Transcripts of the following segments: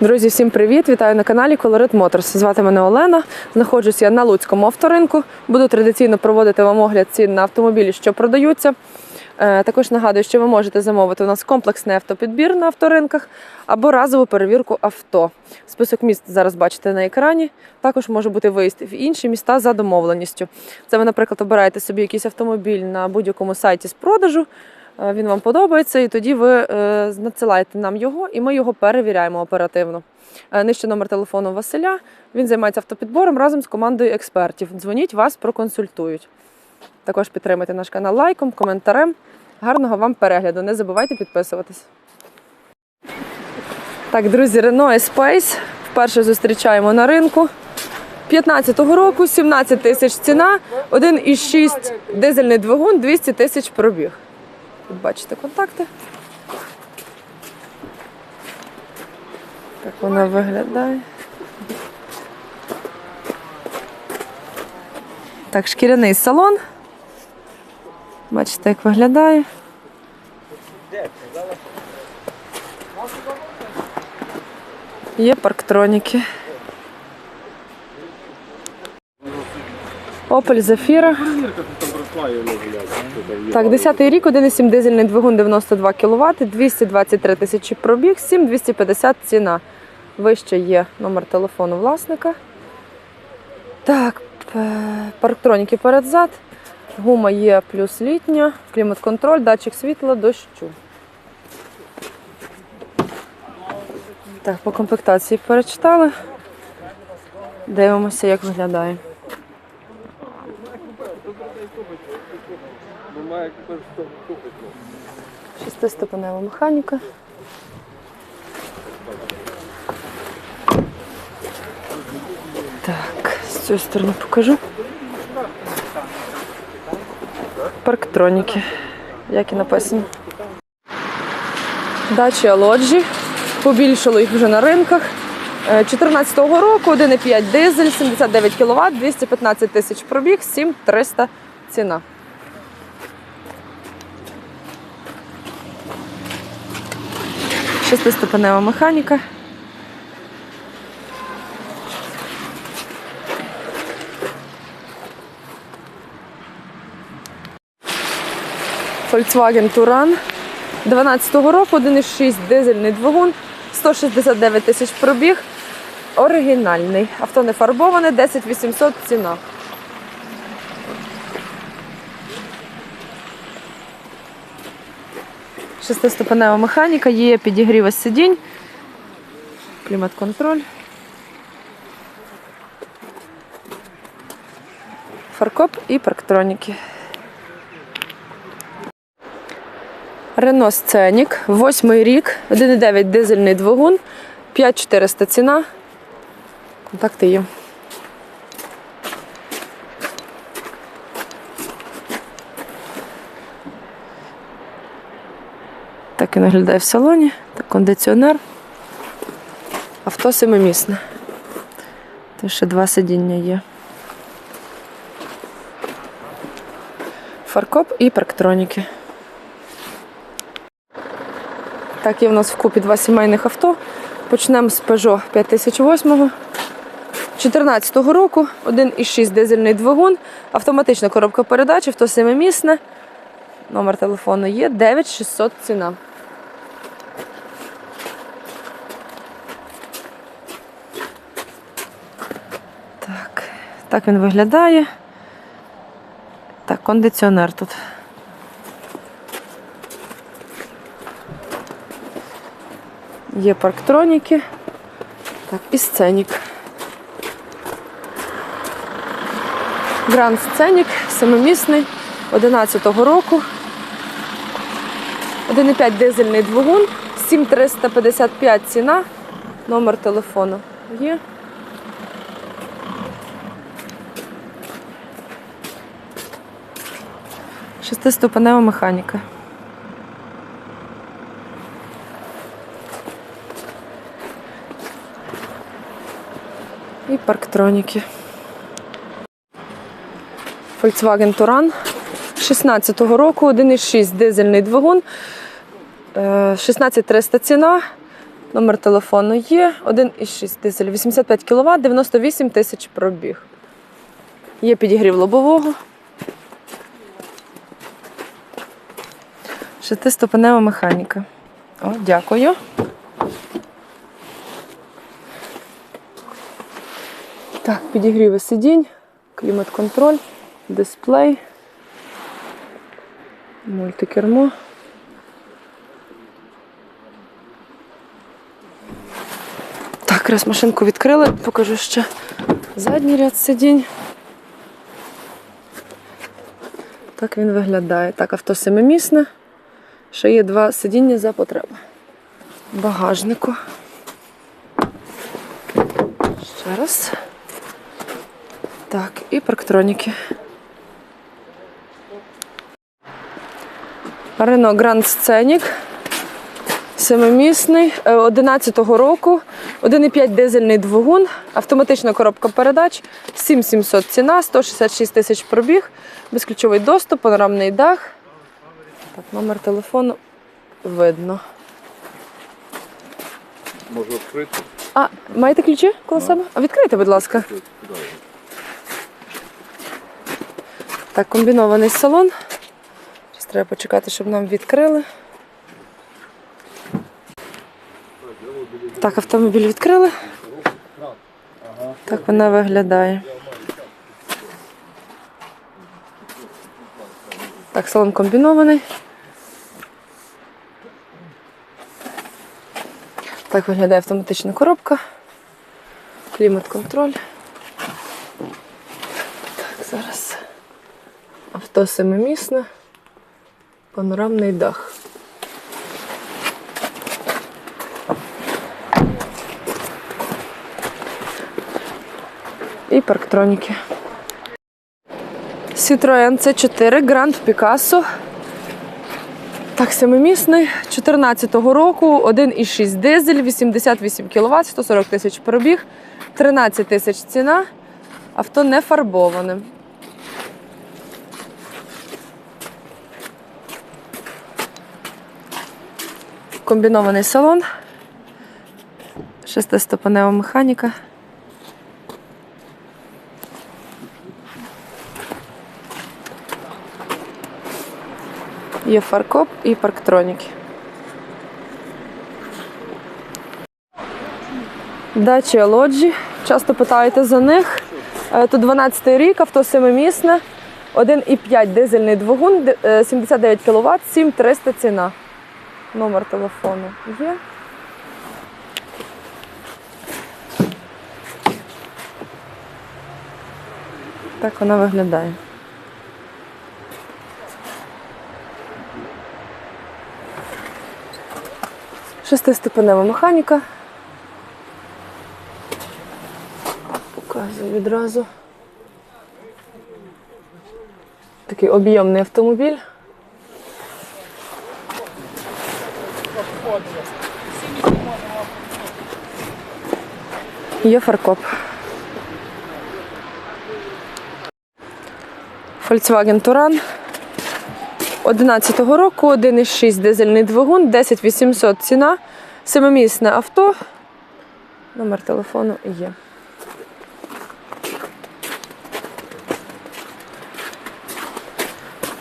Друзі, всім привіт! Вітаю на каналі Colorit Motors. Звати мене Олена. Знаходжусь я на Луцькому авторинку. Буду традиційно проводити вам огляд цін на автомобілі, що продаються. Е, Також нагадую, що ви можете замовити у нас комплексний автопідбір на авторинках або разову перевірку авто. Список міст зараз бачите на екрані. Також може бути виїзд в інші міста за домовленістю. Це ви, наприклад, обираєте собі якийсь автомобіль на будь-якому сайті з продажу. Е, Він вам подобається, і тоді ви е, надсилаєте нам його, і ми його перевіряємо оперативно. Е, Нижче номер телефону Василя. Він займається автопідбором разом з командою експертів. Дзвоніть, вас проконсультують. Також підтримайте наш канал лайком, коментарем. Гарного вам перегляду. Не забувайте підписуватись. Так, друзі, Renault Espace. Вперше зустрічаємо на ринку. 15-го року, 17 тисяч ціна, 1,6 дизельний двигун, 200 тисяч пробіг. Тут бачите контакти. Так вона виглядає. Так, шкіряний салон. Бачите, як виглядає. Є парктроніки. Opel Zafira. Так, 10-й рік, 1,7 дизельний двигун 92 кВт, 223 тисячі пробіг, 7250 ціна. Вище є номер телефону власника. Так, парктроніки перед-зад. Гума є плюс літня, клімат-контроль, датчик світла, дощу. Так, по комплектації перечитали. Дивимося, як виглядає. Шестиступенева механіка. Так, з цієї сторони покажу. Парктроніки, як і написано. Дачі лоджі. Побільшало їх вже на ринках. Е, 14-го року 1,5 дизель, 79 кВт, 215 тисяч пробіг, 7300 ціна. Шестиступенева механіка. Volkswagen Touran 12-го року, 1,6 дизельний двигун, 169 тисяч пробіг. Оригінальний. Авто не фарбоване, 10 800 ціна. Шестиступенева механіка, є підігрів сидінь, клімат-контроль. Фаркоп і парктроніки. Рено Сценік, восьмий рік, 1,9 дизельний двигун, 5400 ціна. Контакти є. Так і виглядає в салоні. Так, кондиціонер. Авто семимісне. Тут ще два сидіння є. Фаркоп і парктроніки. Так, є в нас вкупі два сімейних авто. Почнемо з Peugeot 5008. 2014 року 1,6 дизельний двигун, автоматична коробка передач, авто семимісне. Номер телефону є 9600 ціна. Так, так він виглядає. Так, кондиціонер тут. Є парктроніки. Так, і сценік. Гранд сценік, семимісний, 11-го року. 1,5 дизельний двигун, 7355 ціна, номер телефону є. Шестиступенева механіка. І парктроніки. Volkswagen Touran 16-го року, 1,6 дизельний двигун, е, 16300 ціна, Номер телефону є 1,6 дизель, 85 кВт, 98 тисяч пробіг. Є підігрів лобового. Шестиступенева механіка. О, дякую. Так, підігріви сидінь, клімат-контроль, дисплей, мультикермо. Так, раз машинку відкрили, покажу ще задній ряд сидінь. Так він виглядає. Так, авто семимісне. Ще є два сидіння за потреби. Багажнику. Ще раз. І парктроніки. Рено Гранд Сценік. Семимісний, е, 11-го року, 1,5 дизельний двигун, автоматична коробка передач, 7700 ціна, 166 тисяч пробіг, безключовий доступ, панорамний дах. Так, номер телефону видно. Можу відкрити. А, маєте ключі коло себе? А відкрийте, будь ласка. Так, комбінований салон. Зараз треба почекати, щоб нам відкрили. Так, автомобіль відкрили. Так вона виглядає. Так, салон комбінований. Так виглядає автоматична коробка. Клімат-контроль. Так, зараз. Авто семимісне. Панорамний дах. І парктроніки. Citroen C4 Grand Picasso. Так, семимісний, 14-го року, 1,6 дизель, 88 кВт, 140 тисяч пробіг, 13 тисяч ціна. Авто не фарбоване. Комбінований салон. Шестиступенева механіка. Є фаркоп і парктроніки. Дачі лоджі. Часто питаєте за них. Е, Тут 12 рік, авто семимісне, 1,5 дизельний двигун, е, 79 кВт, 7300 ціна. Номер телефону є. Так вона виглядає. Шестиступенева механіка. Показую відразу. Такий об'ємний автомобіль. Є фаркоп. Volkswagen Touran. 11-го року, 1,6 дизельний двигун, 10800 ціна, семимісне авто. Номер телефону є.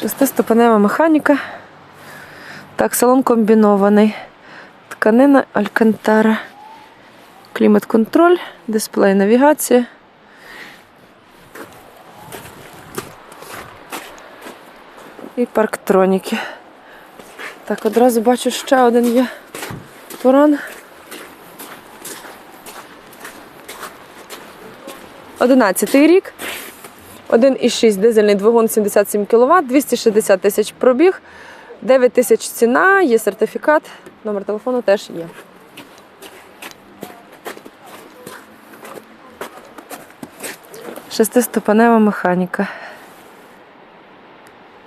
Шестиступенева механіка. Так, салон комбінований. Тканина Алькантара. Клімат-контроль, дисплей навігація. І парктроніки. Так, одразу бачу, ще один є туран. 11 рік. 1,6 дизельний двигун 77 кВт, 260 тисяч пробіг, 9 тисяч ціна, є сертифікат, номер телефону теж є. Шестиступенева механіка.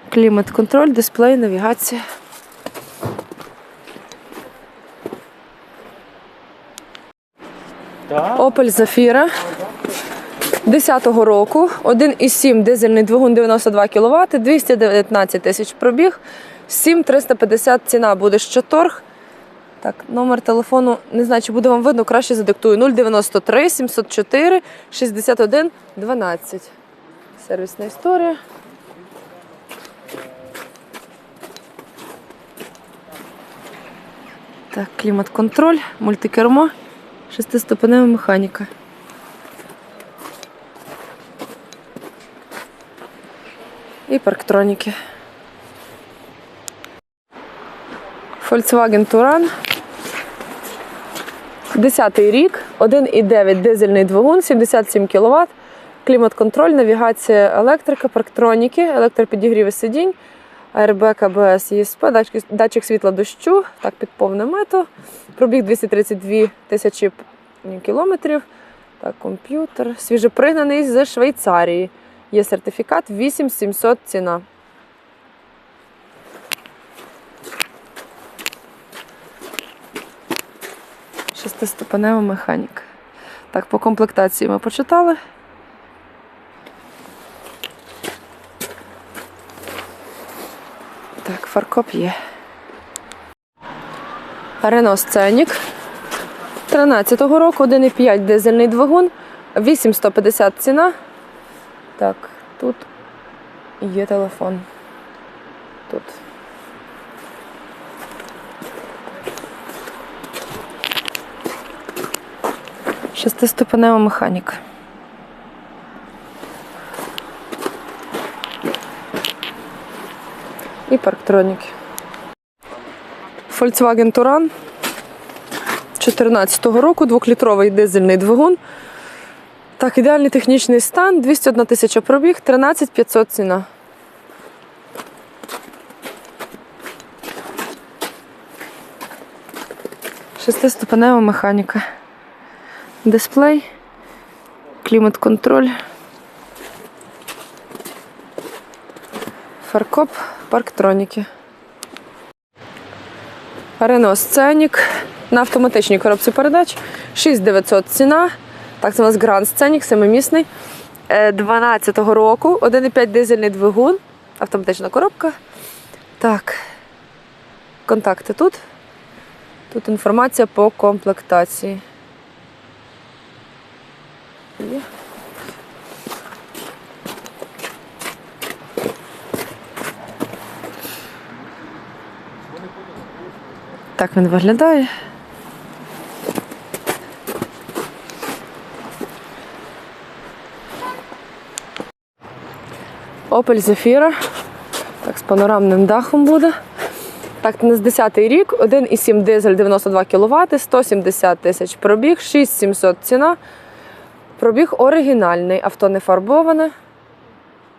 Клімат-контроль, дисплей, навігація. Opel Zafira 10-го року, 1,7 дизельний двигун 92 кВт, 219 тисяч пробіг, 7350 ціна буде що торг. Так, номер телефону, не знаю, чи буде вам видно, краще задиктую 093 704 61 12. Сервісна історія. Так, клімат-контроль, мультикермо, шестиступенева механіка. І парктроніки. Volkswagen Touran. 10 рік, 1,9 дизельний двигун, 77 кВт, клімат-контроль, навігація електрика, парктроніки, електропідігріви сидінь, АРБ, КБС, ЄСП, датчик, світла дощу, так під повне мето, пробіг 232 тисячі кілометрів, так, комп'ютер, свіжепригнаний з Швейцарії. Є сертифікат 8700 ціна. Шестиступенева механіка. Так, по комплектації ми почитали. Так, фаркоп є. Renault Scenic 13-го року, 1,5 дизельний двигун, 8150 ціна. Так, тут є телефон. Тут. Шестиступенева механіка. І парктроніки. Volkswagen Touran 14-го року, двохлітровий дизельний двигун. Так, ідеальний технічний стан, 201 тисяча пробіг, 13 500 ціна. Шестиступенева механіка. Дисплей, клімат-контроль, фаркоп, парктроніки. Renault Scenic на автоматичній коробці передач. 6900 ціна. Так, це у нас Grand Scenic, семимісний. Е, 12-го року, 1,5 дизельний двигун, автоматична коробка. Так, контакти тут. Тут інформація по комплектації. Є. Так він виглядає. Opel Zafira. Так, з панорамним дахом буде. Так, на 10-й рік, 1,7 дизель 92 кВт, 170 тисяч пробіг, 6700 ціна. Пробіг оригінальний, авто не фарбоване.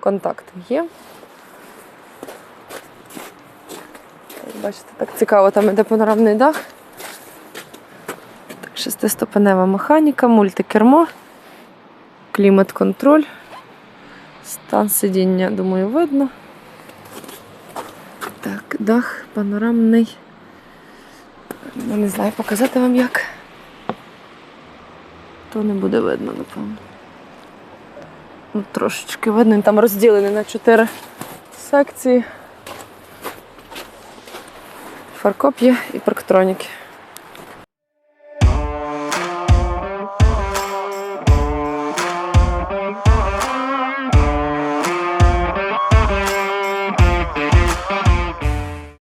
Контакт є. Бачите, так цікаво, там іде панорамний дах. Шестиступенева механіка, мультикермо, клімат-контроль. Стан сидіння, думаю, видно. Так, дах панорамний. Ну, не знаю, показати вам як. То не буде видно, напевно. Ну, трошечки видно, там розділений на чотири секції. Фаркоп є і парктроніки.